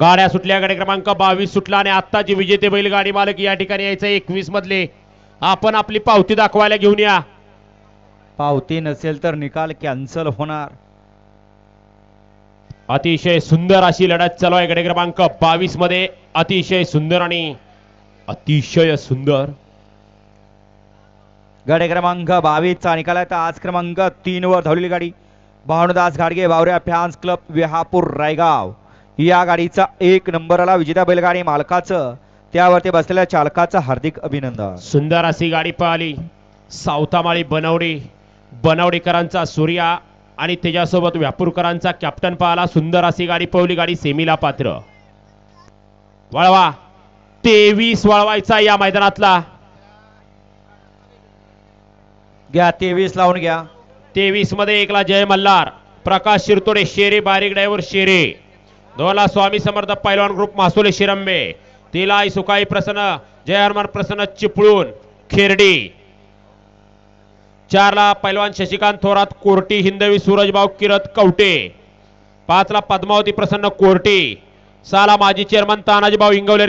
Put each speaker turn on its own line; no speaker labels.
गाड्या सुटल्या. गाडी क्रमांक बावीस सुटला आणि आत्ताची विजेते बैलगाडी मालक या ठिकाणी यायचं एकवीस मधले. आपण आपली पावती दाखवायला घेऊन या.
पावती नसेल तर निकाल कॅन्सल होणार.
अतिशय सुंदर अशी लढत चालू आहे. गडे क्रमांक बावीसमध्ये अतिशय सुंदर आणि अतिशय सुंदर.
गडे क्रमांक बावीसचा निकाल आहे. तर आज क्रमांक तीन वर धावलेली गाडी. भावनदास घाडगे बावऱ्या फॅन्स क्लब विहापूर रायगाव. या गाडीचा एक नंबरला विजेता बैलगाडी मालकाचं त्यावरती बसलेल्या चालकाचं हार्दिक अभिनंदन.
सुंदर अशी गाडी पळाली सावतामाळी बनवडी बनवडीकरांचा सूर्या आणि त्याच्यासोबत व्यापूरकरांचा कॅप्टन पळाला सुंदर अशी गाडी पळवली गाडी सेमीला पात्र. वळवा तेवीस वळवायचा या मैदानातला.
घ्या तेवीस लावून घ्या.
तेवीसमध्ये एकला जय मल्हार प्रकाश शिरतोडे शेरे बारीक ड्रायव्हर शेरे. दोला स्वामी समर्थ पैलवान ग्रुप मासुले शिरंबे तिलाई सुकाई प्रसन्न जय हनुमान प्रसन्न चिपळूण खेरडी. चारला पैलवान शशिकांत थोरात कोरटी हिंदवी सूरजभाऊ किरत कवटे. पाचला पद्मावती प्रसन्न कोरटी. सहाला माजी चेअरमन तानाजीभाऊ इंगवले